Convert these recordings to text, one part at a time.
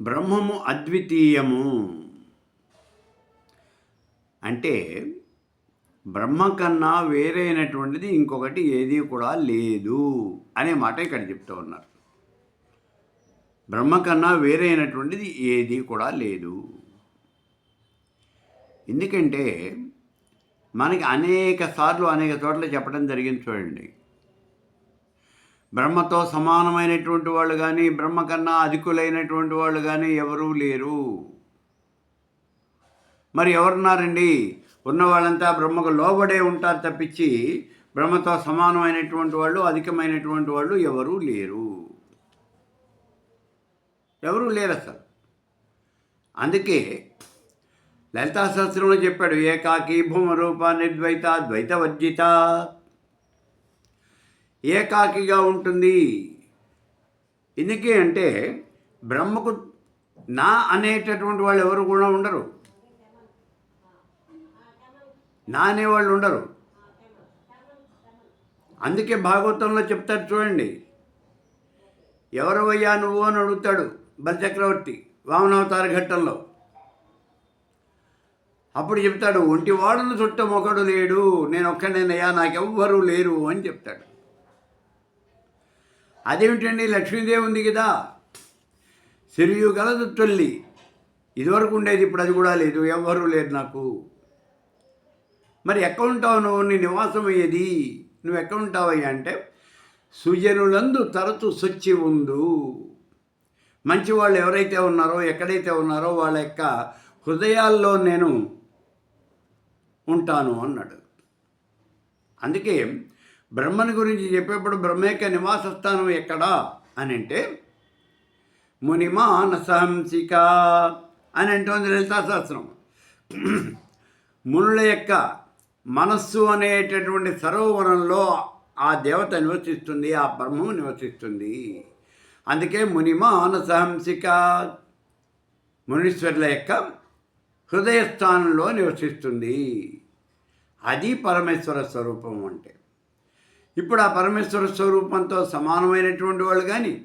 బ్రహ్మము అద్వితీయము. అంటే బ్రహ్మ కన్నా వేరైనటువంటిది ఇంకొకటి ఏది కూడా లేదు అనే మాట ఇక్కడ చెప్తూ ఉన్నారు. బ్రహ్మ కన్నా వేరైనటువంటిది ఏది కూడా లేదు. ఎందుకంటే మనకి అనేక సార్లు అనేక చోట్ల చెప్పడం జరిగింది చూడండి. బ్రహ్మతో సమానమైనటువంటి వాళ్ళు కానీ బ్రహ్మ కన్నా అధికులైనటువంటి వాళ్ళు కానీ ఎవరూ లేరు. మరి ఎవరున్నారండి? ఉన్న వాళ్ళంతా బ్రహ్మకు లోబడే ఉంటారు తప్పించి బ్రహ్మతో సమానమైనటువంటి వాళ్ళు అధికమైనటువంటి వాళ్ళు ఎవరూ లేరు. ఎవరూ లేరు అసలు. అందుకే లలితా చెప్పాడు ఏకాకి భూమరూప నిర్ద్వైత ద్వైత వర్జిత ఏకాకిగా ఉంటుంది. ఎందుకే అంటే బ్రహ్మకు నా అనేటటువంటి వాళ్ళు ఎవరు కూడా ఉండరు. నా అనేవాళ్ళు ఉండరు. అందుకే భాగవతంలో చెప్తారు చూడండి. ఎవరవయ్యా నువ్వు అని అడుగుతాడు బలచక్రవర్తి వామనావతార ఘట్టంలో. అప్పుడు చెప్తాడు ఒంటి వాడును చుట్టం ఒకడు లేడు నేను ఒక్కడేనయ్యా నాకెవ్వరూ లేరు అని చెప్తాడు. అదేమిటండి? లక్ష్మీదేవి ఉంది కదా. సిరియు గలదు తొల్లి ఇదివరకు ఉండేది ఇప్పుడు అది కూడా లేదు. ఎవ్వరూ లేరు నాకు. మరి ఎక్కడ ఉంటావు నువ్వు? నీ నివాసం అయ్యేది నువ్వు ఎక్కడుంటావయ్యా అంటే సుజనులందు తరచు సొచ్చి ఉండు. మంచి వాళ్ళు ఎవరైతే ఉన్నారో ఎక్కడైతే ఉన్నారో వాళ్ళ యొక్క హృదయాల్లో నేను ఉంటాను అన్నాడు. అందుకే బ్రహ్మని గురించి చెప్పేప్పుడు బ్రహ్మ యొక్క నివాస స్థానం ఎక్కడా అని అంటే మునిమానసంసిక అని అంటుంది లలితాశాస్త్రం. మునుల యొక్క మనస్సు అనేటటువంటి సరోవరంలో ఆ దేవత నివసిస్తుంది ఆ బ్రహ్మము నివసిస్తుంది. అందుకే మునిమానసహంసిక మునీశ్వరుల యొక్క హృదయస్థానంలో నివసిస్తుంది. అది పరమేశ్వర స్వరూపం అంటే. ఇప్పుడు ఆ పరమేశ్వర స్వరూపంతో సమానమైనటువంటి వాళ్ళు కానీ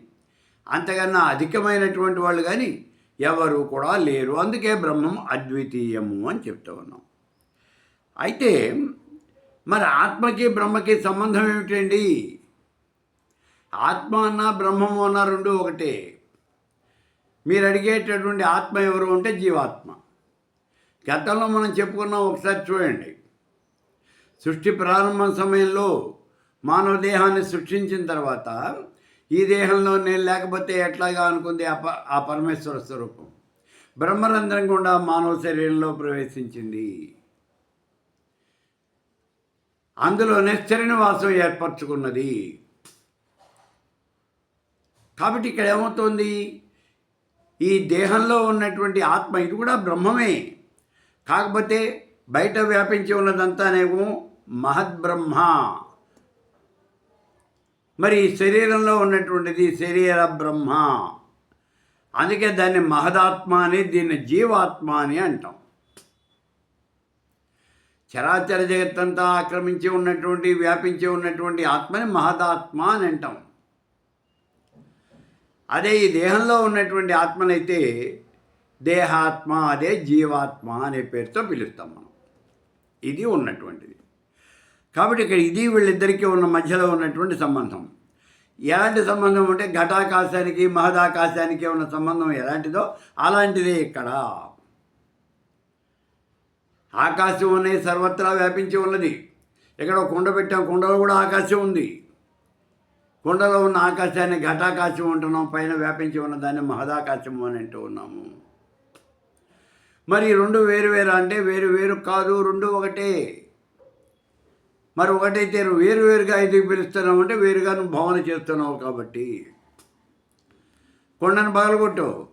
అంతకన్నా అధికమైనటువంటి వాళ్ళు కానీ ఎవరు కూడా లేరు. అందుకే బ్రహ్మం అద్వితీయము అని చెప్తూ ఉన్నాం. అయితే మరి ఆత్మకి బ్రహ్మకి సంబంధం ఏమిటండి? ఆత్మ అన్న బ్రహ్మము అన్న రెండు ఒకటే. మీరు అడిగేటటువంటి ఆత్మ ఎవరు అంటే జీవాత్మ. గతంలో మనం చెప్పుకున్నాం ఒకసారి చూడండి. సృష్టి ప్రారంభం సమయంలో మానవ దేహాన్ని సృష్టించిన తర్వాత ఈ దేహంలో నేను లేకపోతే ఎట్లాగా అనుకుంది ఆ ప ఆ పరమేశ్వర స్వరూపం. బ్రహ్మరంధ్రం గుండా మానవ శరీరంలో ప్రవేశించింది. అందులోనే వాసం ఏర్పరచుకున్నది. కాబట్టి ఇక్కడ ఏమవుతోంది? ఈ దేహంలో ఉన్నటువంటి ఆత్మ ఇది కూడా బ్రహ్మమే. కాకపోతే బయట వ్యాపించి ఉన్నదంతానేమో మహద్బ్రహ్మ. మరి శరీరంలో ఉన్నటువంటిది శరీర బ్రహ్మ. అందుకే దాన్ని మహదాత్మ అని దీన్ని జీవాత్మ అని అంటాం. చరాచర జగత్తంతా ఆక్రమించి ఉన్నటువంటి వ్యాపించి ఉన్నటువంటి ఆత్మని మహదాత్మ అని అంటాం. అదే ఈ దేహంలో ఉన్నటువంటి ఆత్మనైతే దేహాత్మ అదే జీవాత్మ అనే పేరుతో పిలుస్తాం మనం. ఇది ఉన్నటువంటిది. కాబట్టి ఇక్కడ ఇది వీళ్ళిద్దరికీ ఉన్న మధ్యలో ఉన్నటువంటి సంబంధం. ఎలాంటి సంబంధం అంటే ఘటాకాశానికి మహదాకాశానికి ఉన్న సంబంధం ఎలాంటిదో అలాంటిదే ఇక్కడ. ఆకాశం అనేది సర్వత్రా వ్యాపించి ఉన్నది. ఇక్కడ కుండ పెట్టాం కుండలో కూడా ఆకాశం ఉంది. కుండలో ఉన్న ఆకాశాన్ని ఘటాకాశం ఉంటున్నాం పైన వ్యాపించి ఉన్న దాన్ని మహదాకాశము అని అంటూ ఉన్నాము. మరి రెండు వేరు వేరు అంటే వేరు వేరు కాదు రెండు ఒకటే. మరి ఒకటైతే నువ్వు వేరు వేరుగా ఎందుకు పిలుస్తున్నావు అంటే వేరుగా నువ్వు భావన చేస్తున్నావు కాబట్టి. కొండను పగలగొట్టు.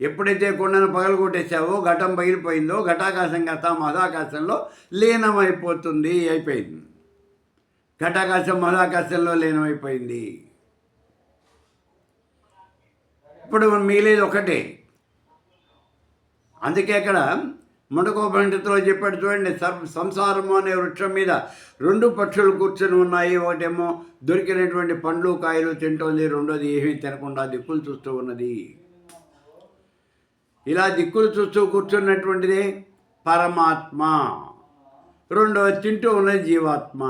ఎప్పుడైతే కొండను పగలగొట్టేసావో ఘటం పగిలిపోయిందో ఘటాకాశం కాస్త మహాకాశంలో లీనమైపోతుంది అయిపోయింది. ఘటాకాశం మహాకాశంలో లీనమైపోయింది. ఇప్పుడు మిగిలేది ఒకటే. అందుకే అక్కడ ముండకోపనిషత్తులో చెప్పాడు చూడండి సర్ సంసారము అనే వృక్షం మీద రెండు పక్షులు కూర్చొని ఉన్నాయి. ఒకటేమో దొరికినటువంటి పండ్లు కాయలు తింటోంది. రెండోది ఏమీ తినకుండా దిక్కులు చూస్తూ ఉన్నది. ఇలా దిక్కులు చూస్తూ కూర్చున్నటువంటిది పరమాత్మ. రెండవది తింటూ ఉన్నది జీవాత్మ.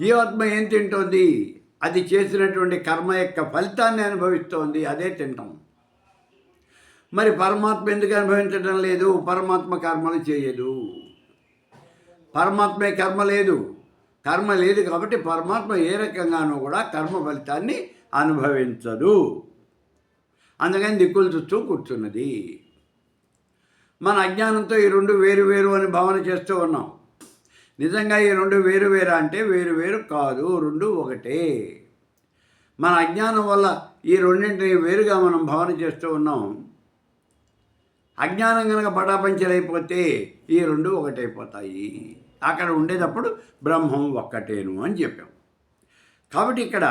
జీవాత్మ ఏం తింటోంది? అది చేసినటువంటి కర్మ యొక్క ఫలితాన్ని అనుభవిస్తోంది. అదే తింటాం. మరి పరమాత్మ ఎందుకు అనుభవించడం లేదు? పరమాత్మ కర్మలు చేయదు. పరమాత్మే కర్మ లేదు. కర్మ లేదు కాబట్టి పరమాత్మ ఏ రకంగానూ కూడా కర్మ ఫలితాన్ని అనుభవించదు. అందుకని దిక్కులు చూస్తూ కూర్చున్నది. మన అజ్ఞానంతో ఈ రెండు వేరు వేరు అని భావన చేస్తూ ఉన్నాం. నిజంగా ఈ రెండు వేరు వేరు అంటే వేరు వేరు కాదు రెండు ఒకటే. మన అజ్ఞానం వల్ల ఈ రెండింటిని వేరుగా మనం భావన చేస్తూ ఉన్నాం. అజ్ఞానం కనుక బడాపంచలైపోతే ఈ రెండు ఒకటైపోతాయి. అక్కడ ఉండేటప్పుడు బ్రహ్మం ఒక్కటేను అని చెప్పాం. కాబట్టి ఇక్కడ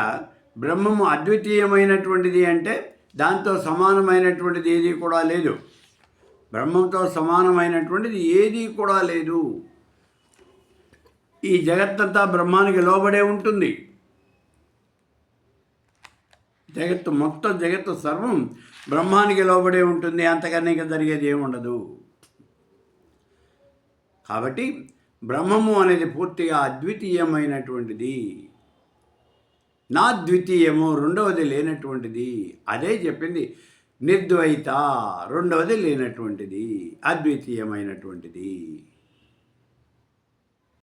బ్రహ్మము అద్వితీయమైనటువంటిది అంటే దాంతో సమానమైనటువంటిది ఏది కూడా లేదు. బ్రహ్మంతో సమానమైనటువంటిది ఏది కూడా లేదు. ఈ జగత్తంతా బ్రహ్మానికి లోబడే ఉంటుంది. జగత్తు మొత్తం జగత్తు సర్వం బ్రహ్మానికి లోబడే ఉంటుంది. అంతకన్నా ఇంకా జరిగేది ఏముండదు కాబట్టి బ్రహ్మము అనేది పూర్తిగా అద్వితీయమైనటువంటిది. నా ద్వితీయము రెండవది లేనటువంటిది. అదే చెప్పింది. నిర్ద్వైత రెండవది లేనటువంటిది. అద్వితీయమైనటువంటిది.